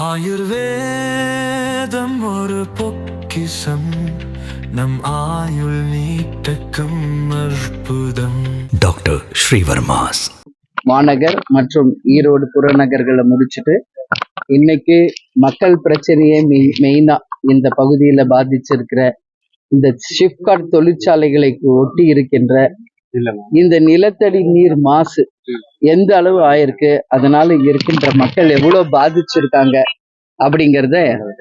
ஆயுர்வேதம் ஒரு பொக்கிசம் நம் ஆயுள் நீட்டக்கும் அற்புதம். டாக்டர் ஸ்ரீவர்மாஸ். மாநகர் மற்றும் ஈரோடு புறநகர்களை முடிச்சுட்டு இன்னைக்கு மக்கள் பிரச்சனையே மெய் மெயினா இந்த பகுதியில பாதிச்சிருக்கிற இந்த ஷிப்காட் தொழிற்சாலைகளை ஒட்டி இருக்கின்ற இந்த நிலத்தடி நீர் மாசு எந்த அளவு ஆயிருக்கு? அதனால இருக்கின்ற மக்கள் எவ்வளவு பாதிச்சிருக்காங்க? அப்படிங்கிறத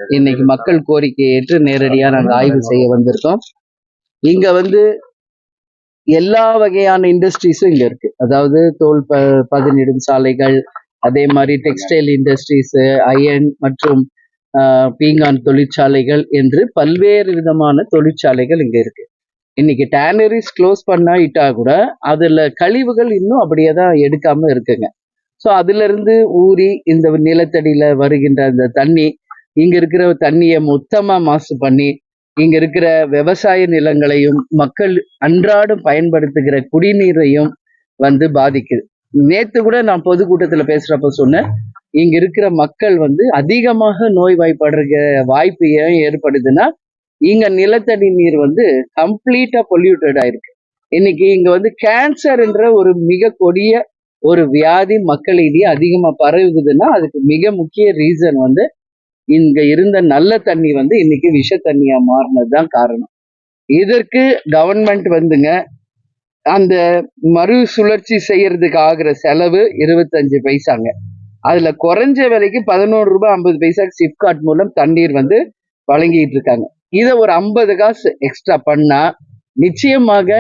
இன்னைக்கு மக்கள் கோரிக்கையை ஏற்று நேரடியா நாங்க ஆய்வு செய்ய வந்திருக்கோம். இங்க வந்து எல்லா வகையான இண்டஸ்ட்ரீஸும் இங்க இருக்கு. அதாவது தோல் ப பதனிடும் சாலைகள் அதே மாதிரி டெக்ஸ்டைல் இண்டஸ்ட்ரீஸ் அயன் மற்றும் ஆஹ், பீங்கான் தொழிற்சாலைகள் என்று பல்வேறு விதமான தொழிற்சாலைகள் இங்க இருக்கு. இன்னைக்கு டேனரிஸ் க்ளோஸ் பண்ணாயிட்டா கூட அதில் கழிவுகள் இன்னும் அப்படியே தான் எடுக்காமல் இருக்குங்க. ஸோ அதுலேருந்து ஊறி இந்த நிலத்தடியில் வருகின்ற அந்த தண்ணி இங்கே இருக்கிற தண்ணியை மொத்தமாக மாசு பண்ணி இங்கே இருக்கிற விவசாய நிலங்களையும் மக்கள் அன்றாடம் பயன்படுத்துகிற குடிநீரையும் வந்து பாதிக்குது. நேற்று கூட நான் பொதுக்கூட்டத்தில் பேசுகிறப்ப சொன்னேன் இங்கே இருக்கிற மக்கள் வந்து அதிகமாக நோய்வாய்ப்படுற வாய்ப்பு ஏன் ஏற்படுதுன்னா இங்க நிலத்தடி நீர் வந்து கம்ப்ளீட்டா பொல்யூட்டட் ஆயிருக்கு. இன்னைக்கு இங்க வந்து கேன்சர்ன்ற ஒரு மிக கொடிய ஒரு வியாதி மக்களிடையே அதிகமா பரவுகுதுன்னா அதுக்கு மிக முக்கிய ரீசன் வந்து இங்க இருந்த நல்ல தண்ணி வந்து இன்னைக்கு விஷ தண்ணியா மாறினது தான் காரணம். இதற்கு கவர்மெண்ட் வந்துங்க அந்த மறு சுழற்சி செய்யறதுக்கு ஆகிற செலவு இருபத்தஞ்சு பைசாங்க. அதுல குறைஞ்ச விலைக்கு பதினோரு ரூபாய் ஐம்பது பைசா சிப்காட் மூலம் தண்ணீர் வந்து வழங்கிட்டு இருக்காங்க. இதை ஒரு ஐம்பது காசு எக்ஸ்ட்ரா பண்ணா நிச்சயமாக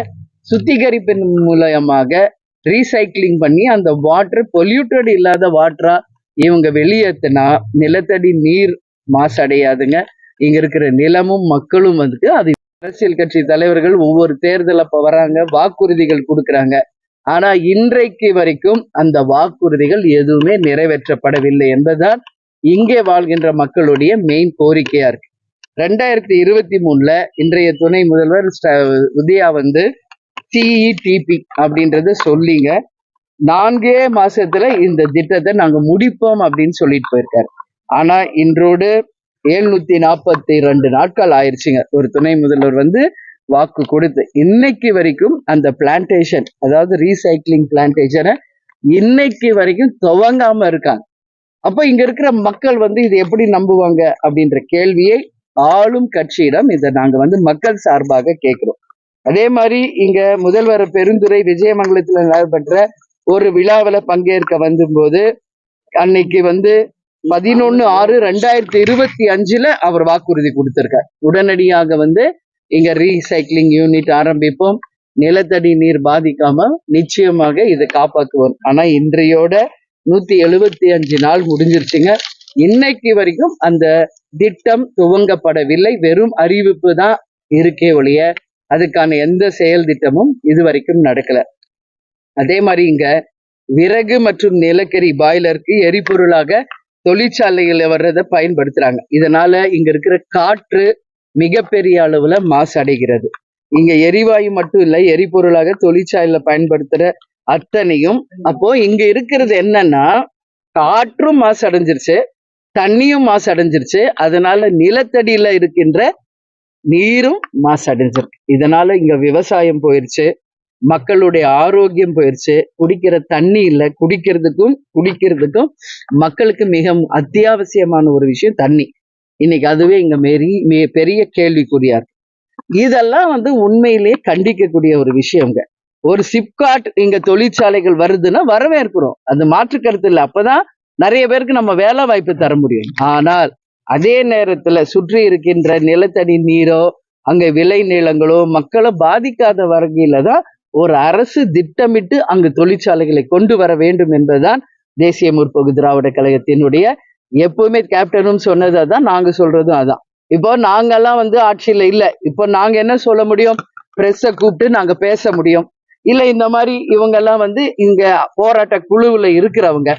சுத்திகரிப்பின் மூலயமாக ரீசைக்ளிங் பண்ணி அந்த வாட்டர் பொல்யூட்டட் இல்லாத வாட்டரா இவங்க வெளியேற்றினா நிலத்தடி நீர் மாசடையாதுங்க. இங்க இருக்கிற நிலமும் மக்களும் வந்துட்டு அது அரசியல் கட்சி தலைவர்கள் ஒவ்வொரு தேர்தல் அப்ப வராங்க வாக்குறுதிகள் கொடுக்குறாங்க. ஆனா இன்றைக்கு வரைக்கும் அந்த வாக்குறுதிகள் எதுவுமே நிறைவேற்றப்படவில்லை என்பதுதான் இங்கே வாழ்கின்ற மக்களுடைய மெயின் கோரிக்கையா இருக்கு. ரெண்டாயிரத்தி இருபத்தி மூணுல இன்றைய துணை முதல்வர் ஸ்ட- உதயா வந்து சிஇடிபி அப்படின்றத சொல்லிங்க. நான்கே மாசத்துல இந்த திட்டத்தை நாங்க முடிப்போம் அப்படின்னு சொல்லிட்டு போயிருக்காரு. ஆனா இன்றோடு எழுநூத்தி நாற்பத்தி ரெண்டு நாட்கள் ஆயிடுச்சுங்க. ஒரு துணை முதல்வர் வந்து வாக்கு கொடுத்து இன்னைக்கு வரைக்கும் அந்த பிளான்டேஷன் அதாவது ரீசைக்ளிங் பிளான்டேஷனை இன்னைக்கு வரைக்கும் துவங்காம இருக்காங்க. அப்ப இங்க இருக்கிற மக்கள் வந்து இது எப்படி நம்புவாங்க அப்படின்ற கேள்வியை ஆளும் கட்சியிடம் இதை நாங்க வந்து மக்கள் சார்பாக கேட்கிறோம். அதே மாதிரி இங்க முதல்வர் பெருந்துறை விஜயமங்கலத்துல நடைபெற்ற ஒரு விழாவில் பங்கேற்க வந்தபோது அன்னைக்கு வந்து பதினொன்னு ஆறு ரெண்டாயிரத்தி இருபத்தி அஞ்சுல அவர் வாக்குறுதி கொடுத்திருக்கார். உடனடியாக வந்து இங்க ரீசைக்ளிங் யூனிட் ஆரம்பிப்போம். நிலத்தடி நீர் பாதிக்காம நிச்சயமாக இதை காப்பாற்றுவோம் ஆனா இன்றையோட நூத்தி எழுபத்தி அஞ்சு நாள் முடிஞ்சிருச்சுங்க. இன்னைக்கு வரைக்கும் அந்த திட்டம் துவங்கப்படவில்லை. வெறும் அறிவிப்பு தான் இருக்கே ஒழிய அதுக்கான எந்த செயல் திட்டமும் இது வரைக்கும் நடக்கல. அதே மாதிரி இங்க விறகு மற்றும் நிலக்கரி பாய்லருக்கு எரிபொருளாக தொழிற்சாலையில் வர்றதை பயன்படுத்துறாங்க. இதனால இங்க இருக்கிற காற்று மிகப்பெரிய அளவுல மாசடைகிறது. இங்க எரிவாயு மட்டும் இல்லை எரிபொருளாக தொழிற்சாலையில பயன்படுத்துற அத்தனையும் அப்போ இங்க இருக்கிறது என்னன்னா காற்றும் மாசடைஞ்சிருச்சு. தண்ணியும் மாசு அடைஞ்சிருச்சு அதனால நிலத்தடியில இருக்கின்ற நீரும் மாசு அடைஞ்சிருக்கு இதனால இங்க விவசாயம் போயிருச்சு. மக்களுடைய ஆரோக்கியம் போயிருச்சு. குடிக்கிற தண்ணி இல்லை. குடிக்கிறதுக்கும் குடிக்கிறதுக்கும் மக்களுக்கு மிக அத்தியாவசியமான ஒரு விஷயம் தண்ணி. இன்னைக்கு அதுவே இங்க மெரி மே- பெரிய கேள்விக்குறியா இருக்கு. இதெல்லாம் வந்து உண்மையிலேயே கண்டிக்கக்கூடிய ஒரு விஷயங்க. ஒரு சிப்காட் இங்க தொழிற்சாலைகள் வருதுன்னா வரவேற்கிறோம். அது மாற்று கருத்து இல்லை. அப்பதான் நிறைய பேருக்கு நம்ம வேலை வாய்ப்பு தர முடியும். ஆனால் அதே நேரத்துல சுற்றி இருக்கின்ற நிலத்தடி நீரோ அங்க விளை நிலங்களோ மக்களை பாதிக்காத வகையில தான் ஒரு அரசு திட்டமிட்டு அங்கு தொழிற்சாலைகளை கொண்டு வர வேண்டும் என்பதுதான் தேசிய முற்போக்கு திராவிட கழகத்தினுடைய எப்பவுமே கேப்டனும் சொன்னதை தான் நாங்க சொல்றதும் அதான். இப்போ நாங்கெல்லாம் வந்து ஆட்சியில இல்லை. இப்போ நாங்க என்ன சொல்ல முடியும்? பிரஸ்ஸை கூப்பிட்டு நாங்க பேச முடியும். இல்ல இந்த மாதிரி இவங்க எல்லாம் வந்து இங்க போராட்ட குழுவுல இருக்கிறவங்க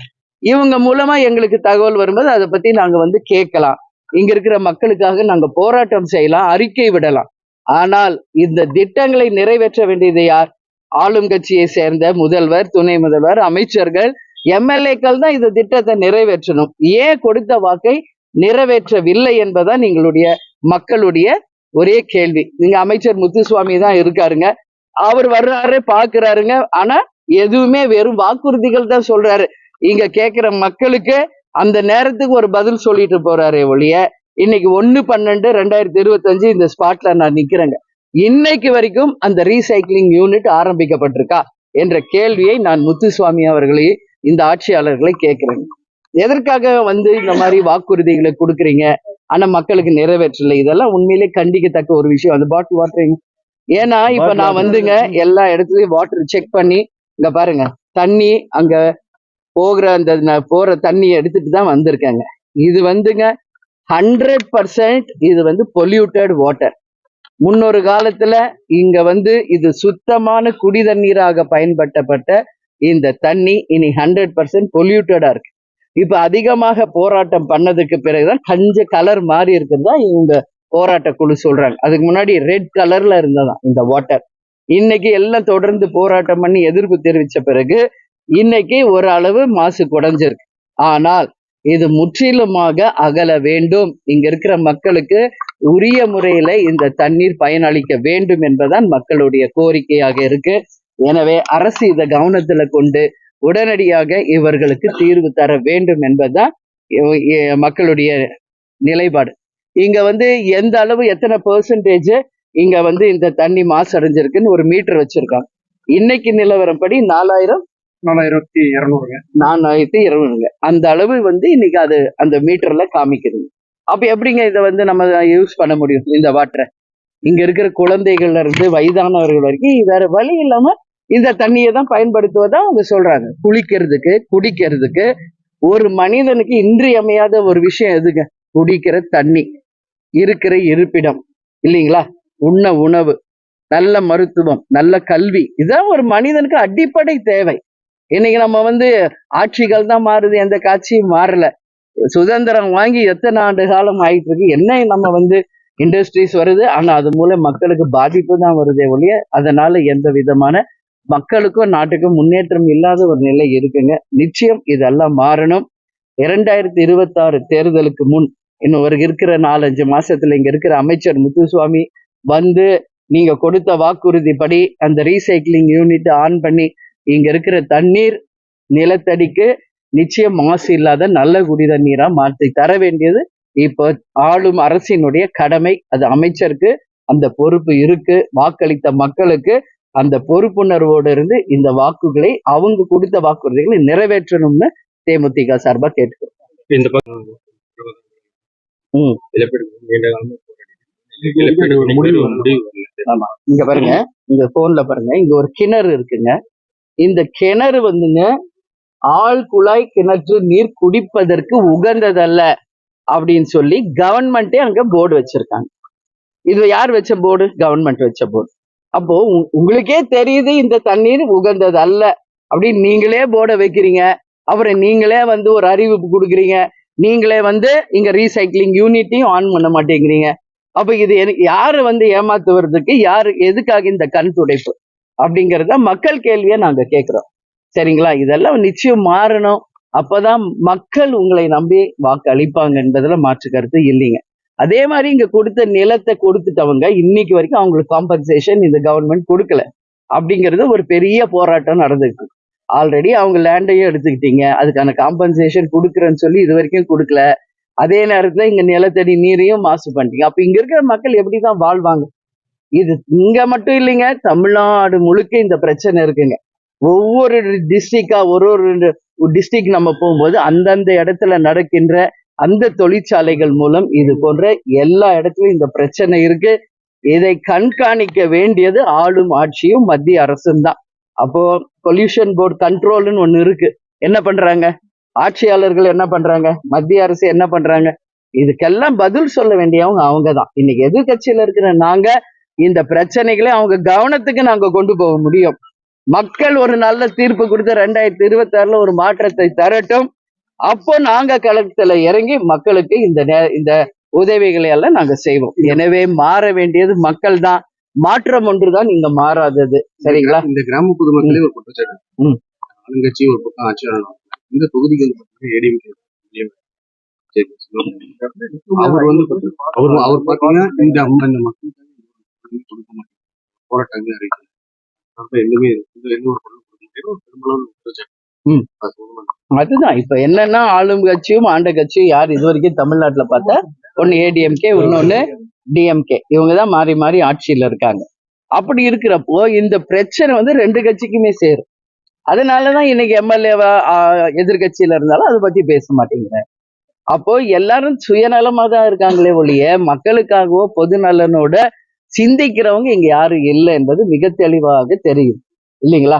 இவங்க மூலமா எங்களுக்கு தகவல் வரும்போது அதை பத்தி நாங்க வந்து கேட்கலாம். இங்க இருக்கிற மக்களுக்காக நாங்க போராட்டம் செய்யலாம் அறிக்கை விடலாம். ஆனால் இந்த திட்டங்களை நிறைவேற்ற வேண்டியது யார்? ஆளும் கட்சியை சேர்ந்த முதல்வர் துணை முதல்வர் அமைச்சர்கள் எம்எல்ஏக்கள் தான் இந்த திட்டத்தை நிறைவேற்றணும். ஏன் கொடுத்த வாக்கை நிறைவேற்றவில்லை என்பதுதான் எங்களுடைய மக்களுடைய ஒரே கேள்வி. நீங்க அமைச்சர் முத்துசுவாமி தான் இருக்காருங்க. அவர் வர்றாரு பாக்குறாருங்க ஆனா எதுவுமே வெறும் வாக்குறுதிகள் தான் சொல்றாரு. இங்க கேக்குற மக்களுக்கு அந்த நேரத்துக்கு ஒரு பதில் சொல்லிட்டு போறாரே ஒழிய இன்னைக்கு ஒண்ணு பன்னெண்டு ரெண்டாயிரத்தி இருபத்தஞ்சு இந்த ஸ்பாட்ல நான் நிக்கிறேங்க. இன்னைக்கு வரைக்கும் அந்த ரீசைக்ளிங் யூனிட் ஆரம்பிக்கப்பட்டிருக்கா என்ற கேள்வியை நான் முத்துசுவாமி அவர்களை இந்த ஆட்சியாளர்களை கேட்கிறேன் எதற்காக வந்து இந்த மாதிரி வாக்குறுதிகளை கொடுக்குறீங்க? ஆனா மக்களுக்கு நிறைவேற்றல. இதெல்லாம் உண்மையிலே கண்டிக்கத்தக்க ஒரு விஷயம். அந்த பாட்டில் வாட்டர் ஏன்னா இப்ப நான் வந்துங்க எல்லா இடத்துலயும் வாட்டர் செக் பண்ணி இங்க பாருங்க தண்ணி அங்க போகிற அந்த ந- போற தண்ணி எடுத்துட்டு தான் வந்திருக்காங்க. இது வந்துங்க ஹண்ட்ரட் பர்சன்ட் இது வந்து பொல்யூட்டட் வாட்டர் முன்னொரு காலத்துல இங்க வந்து இது சுத்தமான குடி தண்ணீராக பயன்படுத்தப்பட்ட இந்த தண்ணி இனி ஹண்ட்ரட் பர்சன்ட் பொல்யூட்டடா இருக்கு. இப்ப அதிகமாக போராட்டம் பண்ணதுக்கு பிறகுதான் கஞ்ச கலர் மாறி இருக்கிறதா இவங்க போராட்ட குழு சொல்றாங்க. அதுக்கு முன்னாடி ரெட் கலர்ல இருந்ததான் இந்த வாட்டர் இன்னைக்கு எல்லாம் தொடர்ந்து போராட்டம் பண்ணி எதிர்ப்பு தெரிவித்த பிறகு இன்னைக்கு ஒரு அளவு மாசு குறைஞ்சிருக்கு ஆனால் இது முற்றிலுமாக அகல வேண்டும். இங்க இருக்கிற மக்களுக்கு உரிய முறையில இந்த தண்ணீர் பயனளிக்க வேண்டும் என்பதுதான் மக்களுடைய கோரிக்கையாக இருக்கு. எனவே அரசு இதை கவனத்துல கொண்டு உடனடியாக இவர்களுக்கு தீர்வு தர வேண்டும் என்பதுதான் மக்களுடைய நிலைப்பாடு. இங்க வந்து எந்த அளவு எத்தனை பெர்சன்டேஜ் இங்க வந்து இந்த தண்ணி மாசடைஞ்சிருக்குன்னு ஒரு மீட்டர் வச்சிருக்காங்க. இன்னைக்கு நிலவரப்படி நாலாயிரம் நாலாயிரத்தி இரநூறுங்க. நாலாயிரத்தி இருநூறுங்க. அந்த அளவு வந்து இன்னைக்கு அது அந்த மீட்டர்ல காமிக்குதுங்க அப்ப எப்படிங்க இதை வந்து நம்ம யூஸ் பண்ண முடியும் இந்த வாட்டரை இங்க இருக்கிற குழந்தைகள்ல இருந்து வயதானவர்கள் வரைக்கும் வேற வழி இல்லாம இந்த தண்ணியை தான் பயன்படுத்துவதா அவங்க சொல்றாங்க. குளிக்கிறதுக்கு குடிக்கிறதுக்கு ஒரு மனிதனுக்கு இன்றியமையாத ஒரு விஷயம் எதுங்க? குடிக்கிற தண்ணி இருக்கிற இருப்பிடம் இல்லைங்களா? உண்ண உணவு நல்ல மருத்துவம் நல்ல கல்வி. இதான் ஒரு மனிதனுக்கு அடிப்படை தேவை. இன்னைக்கு நம்ம வந்து ஆட்சிகள் தான் மாறுது எந்த காட்சியும் மாறல. சுதந்திரம் வாங்கி எத்தனை ஆண்டு காலம் ஆயிட்டு இருக்கு என்ன நம்ம வந்து இண்டஸ்ட்ரீஸ் வருது ஆனா அது மூலம் மக்களுக்கு பாதிப்பு தான் வருதே ஒழிய அதனால எந்த விதமான மக்களுக்கும் நாட்டுக்கும் முன்னேற்றம் இல்லாத ஒரு நிலை இருக்குங்க. நிச்சயம் இதெல்லாம் மாறணும். இரண்டாயிரத்தி இருபத்தாறு தேர்தலுக்கு முன் இன்னும் ஒரு இருக்கிற நாலஞ்சு மாசத்துல இங்க இருக்கிற அமைச்சர் முத்துசுவாமி வந்து நீங்க கொடுத்த வாக்குறுதிப்படி அந்த ரீசைக்ளிங் யூனிட் ஆன் பண்ணி இங்க இருக்கிற தண்ணீர் நிலத்தடிக்கு நிச்சயம் மாசு இல்லாத நல்ல குடி தண்ணீரா மாற்றி தர வேண்டியது இப்போ ஆளும் அரசினுடைய கடமை. அது அமைச்சருக்கு அந்த பொறுப்பு இருக்கு. வாக்களித்த மக்களுக்கு அந்த பொறுப்புணர்வோடு இருந்து இந்த வாக்குகளை அவங்க கொடுத்த வாக்குறுதிகளை நிறைவேற்றணும்னு தேமுதிக சார்பா கேட்டுக்கிறோம் இந்த. இங்க பாருங்க. இங்க போன்ல பாருங்க. இங்க ஒரு கிணறு இருக்குங்க. இந்த கிணறு வந்துங்க ஆள் குழாய் கிணற்று நீர் குடிப்பதற்கு உகந்ததல்ல அப்படின்னு சொல்லி கவர்மெண்ட்டே அங்க போர்டு வச்சிருக்காங்க. இது யார் வச்ச போர்டு? கவர்மெண்ட் வச்ச போர்டு. அப்போ உங்களுக்கே தெரியுது இந்த தண்ணீர் உகந்தது அல்ல அப்படின்னு நீங்களே போர்டை வைக்கிறீங்க. அப்புறம் நீங்களே வந்து ஒரு அறிவிப்பு கொடுக்குறீங்க. நீங்களே வந்து இங்க ரீசைக்ளிங் யூனிட்டையும் ஆன் பண்ண மாட்டேங்கிறீங்க. அப்ப இது எனக்கு யாரு வந்து ஏமாத்துவதற்கு யாரு எதுக்காக இந்த கண் துடைப்பு? அப்படிங்கிறத மக்கள் கேள்வியை நாங்க கேட்கிறோம் சரிங்களா? இதெல்லாம் நிச்சயம் மாறணும். அப்பதான் மக்கள் உங்களை நம்பி வாக்கு அளிப்பாங்க என்பதுல மாற்று கருத்து இல்லைங்க. அதே மாதிரி இங்க கொடுத்த நிலத்தை கொடுத்துட்டவங்க இன்னைக்கு வரைக்கும் அவங்களுக்கு காம்பன்சேஷன் இந்த கவர்மெண்ட் கொடுக்கல. அப்படிங்கிறது ஒரு பெரிய போராட்டம் நடந்திருக்கு. ஆல்ரெடி அவங்க லேண்டையும் எடுத்துக்கிட்டீங்க. அதுக்கான காம்பன்சேஷன் கொடுக்குறேன்னு சொல்லி இது வரைக்கும் கொடுக்கல. அதே நேரத்துல இங்க நிலத்தடி நீரையும் மாசு பண்ணிட்டீங்க. அப்ப இங்க இருக்கிற மக்கள் எப்படிதான் வாழ்வாங்க? இது இங்க மட்டும் இல்லைங்க தமிழ்நாடு முழுக்க இந்த பிரச்சனை இருக்குங்க. ஒவ்வொரு டிஸ்ட்ரிக்டா ஒரு ஒரு டிஸ்ட்ரிக்ட் நம்ம போகும்போது அந்தந்த இடத்துல நடக்கின்ற அந்த தொழிற்சாலைகள் மூலம் இது போன்ற எல்லா இடத்துலயும் இந்த பிரச்சனை இருக்கு. இதை கண்காணிக்க வேண்டியது ஆளும் ஆட்சியும் மத்திய அரசும் தான். அப்போ பொல்யூஷன் போர்டு கண்ட்ரோல்னு ஒண்ணு இருக்கு. என்ன பண்றாங்க? ஆட்சியாளர்கள் என்ன பண்றாங்க? மத்திய அரசு என்ன பண்றாங்க? இதுக்கெல்லாம் பதில் சொல்ல வேண்டியவங்க அவங்க தான். இன்னைக்கு எதிர்கட்சியில இருக்கிற நாங்க இந்த பிரச்சனைகளை அவங்க கவனத்துக்கு நாங்க கொண்டு போக முடியும். மக்கள் ஒரு நல்ல தீர்ப்பு கொடுத்து ரெண்டாயிரத்தி இருபத்தி ஆறுல ஒரு மாற்றத்தை தரட்டும். அப்போ நாங்க களத்துல இறங்கி மக்களுக்கு இந்த நே- இந்த உதவிகளை எல்லாம் நாங்க செய்வோம். எனவே மாற வேண்டியது மக்கள் தான் மாற்றம் ஒன்றுதான் இங்க மாறாதது. சரிங்களா? இந்த கிராம பொதுமக்களே ஒரு குற்றச்சாட்டு. ஆளுங்கட்சி ஒரு பக்கம் ஆட்சியாளர். இந்த தொகுதிகள் பார்த்தீங்கன்னா ஏடிஎம்கே அவர் வந்து அவர் அவர் பாத்தீங்கன்னா இந்த இந்த மக்களுக்கு கொடுக்க மாட்டாங்க போராட்டங்கள் எந்த ஒரு கொடுக்க முடியும் உண்மை. அதுதான். இப்ப என்னன்னா ஆளும் கட்சியும் ஆண்ட கட்சியும் யார் இது வரைக்கும் தமிழ்நாட்டுல பார்த்தா ஒன்னு ஏடிஎம்கே இன்னொன்னு டிஎம்கே இவங்க தான் மாறி மாறி ஆட்சியில இருக்காங்க. அப்படி இருக்கிறப்போ இந்த பிரச்சனை வந்து ரெண்டு கட்சிக்குமே சேரும். அதனாலதான் இன்னைக்கு எம்எல்ஏவா எதிர்கட்சியில இருந்தாலும் அதை பத்தி பேச மாட்டேங்கிறேன் அப்போ எல்லாரும் சுயநலமா தான் இருக்காங்களே ஒழிய மக்களுக்காகவோ பொது நலனோட சிந்திக்கிறவங்க இங்க யாரும் இல்லை என்பது மிக தெளிவாக தெரியும். இல்லைங்களா?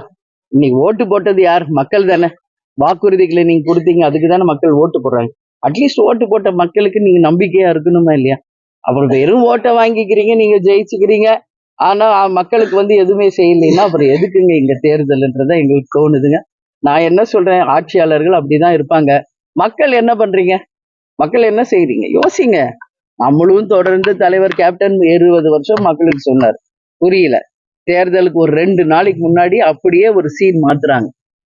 இன்னைக்கு ஓட்டு போட்டது யார்? மக்கள் தானே. வாக்குறுதிகளை நீங்க கொடுத்தீங்க அதுக்கு தானே மக்கள் ஓட்டு போடுறாங்க. அட்லீஸ்ட் ஓட்டு போட்ட மக்களுக்கு நீங்க நம்பிக்கையா இருக்கணுமா இல்லையா? அப்புறம் வெறும் ஓட்டை வாங்கிக்கிறீங்க நீங்க ஜெயிச்சுக்கிறீங்க. ஆனா மக்களுக்கு வந்து எதுவுமே செய்யலைன்னா அப்புறம் எதுக்குங்க இங்க தேர்தல்ன்றத எங்களுக்கு தோணுதுங்க. நான் என்ன சொல்றேன்? ஆட்சியாளர்கள் அப்படிதான் இருப்பாங்க. மக்கள் என்ன பண்றீங்க? மக்கள் என்ன செய்றீங்க? யோசிங்க. நம்மளும் தொடர்ந்து தலைவர் கேப்டன் இருபது வருஷம் மக்களுக்கு சொன்னார். புரியல. தேர்தலுக்கு ஒரு ரெண்டு நாளைக்கு முன்னாடி அப்படியே ஒரு சீன் மாத்துறாங்க.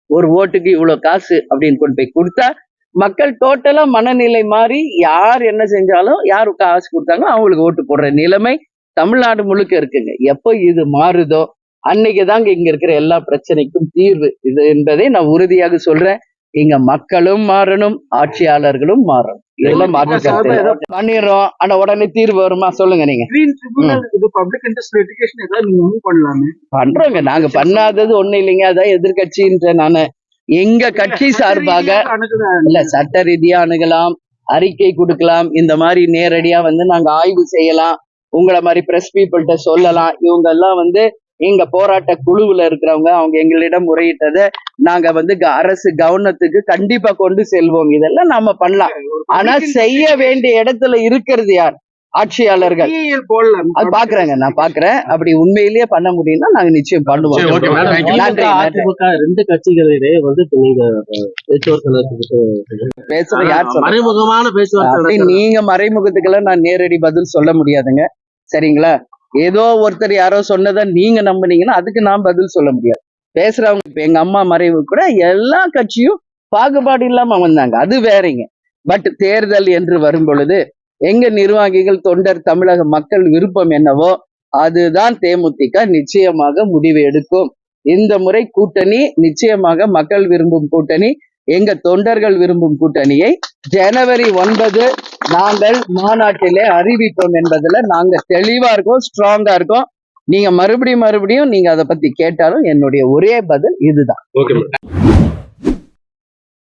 ஒரு ஓட்டுக்கு இவ்வளவு காசு அப்படின்னு கொண்டு போய் கொடுத்தா மக்கள் டோட்டலா மனநிலை மாறி யார் என்ன செஞ்சாலும் யாரு காசு கொடுத்தாங்களோ அவங்களுக்கு ஓட்டு போடுற நிலைமை தமிழ்நாடு முழுக்க இருக்குங்க. எப்போ இது மாறுதோ அன்னைக்கு தாங்க இங்க இருக்கிற எல்லா பிரச்சனைக்கும் தீர்வு. இது என்பதை நான் உறுதியாக சொல்றேன். இங்க மக்களும் மாறணும் ஆட்சியாளர்களும் மாறணும். இதெல்லாம் பண்ணிடுறோம். ஆனா உடனே தீர்வு வருமா? சொல்லுங்க நீங்க. பண்றோங்க. நாங்க பண்ணாதது ஒண்ணு இல்லைங்க. அதான் எதிர்கட்சின்ற நானு. எங்க கட்சி சார்பாக இல்ல சட்ட ரீதியா அணுகலாம் அறிக்கை கொடுக்கலாம் இந்த மாதிரி நேரடியா வந்து நாங்க ஆய்வு செய்யலாம். உங்களை மாதிரி பிரஸ் பீப்புள்கிட்ட சொல்லலாம். இவங்க எல்லாம் வந்து எங்க போராட்ட குழுவுல இருக்கிறவங்க அவங்க எங்களிடம் முறையிட்டதை நாங்க வந்து அரசு கவனத்துக்கு கண்டிப்பா கொண்டு செல்வோம். இதெல்லாம் நாம பண்ணலாம். ஆனா செய்ய வேண்டிய இடத்துல இருக்கிறது யார்? ஆட்சியாளர்கள். அது பாக்குறேங்க நான் பாக்குறேன். அப்படி உண்மையிலேயே பண்ண முடியும்னா நாங்க நிச்சயம் பண்ணுவோம். ரெண்டு கட்சிகளிடையே வந்து நீங்க பேச்சுவார்த்தை நடத்திக்கிட்டு பேசுற யார் சொல்றா? மறைமுகமான பேச்சுவார்த்தை அப்படி நடத்துறது. நீங்க மறைமுகத்துக்கெல்லாம் நான் நேரடி பதில் சொல்ல முடியாதுங்க. சரிங்களா? ஏதோ ஒருத்தர் யாரோ சொன்னதை நீங்க நம்புனீங்கன்னா அதுக்கு நான் பதில் சொல்ல முடியாது. பேசுறவங்க இப்ப எங்க அம்மா மறைவு கூட எல்லா கட்சியும் பாகுபாடு இல்லாம வந்தாங்க அது வேறங்க. பட் தேர்தல் என்று வரும் பொழுது எங்க நிர்வாகிகள் தொண்டர் தமிழக மக்கள் விருப்பம் என்னவோ அதுதான் தேமுதிக நிச்சயமாக முடிவு எடுக்கும். இந்த முறை கூட்டணி நிச்சயமாக மக்கள் விரும்பும் கூட்டணி. எங்க தொண்டர்கள் விரும்பும் கூட்டணியை ஜனவரி ஒன்பது நாங்கள் மாநாட்டிலே அறிவித்தோம் என்பதுல நாங்க தெளிவா இருக்கோம் ஸ்ட்ராங்கா இருக்கோம். நீங்க மறுபடியும் மறுபடியும் நீங்க அதை பத்தி கேட்டாலும் என்னுடைய ஒரே பதில் இதுதான்.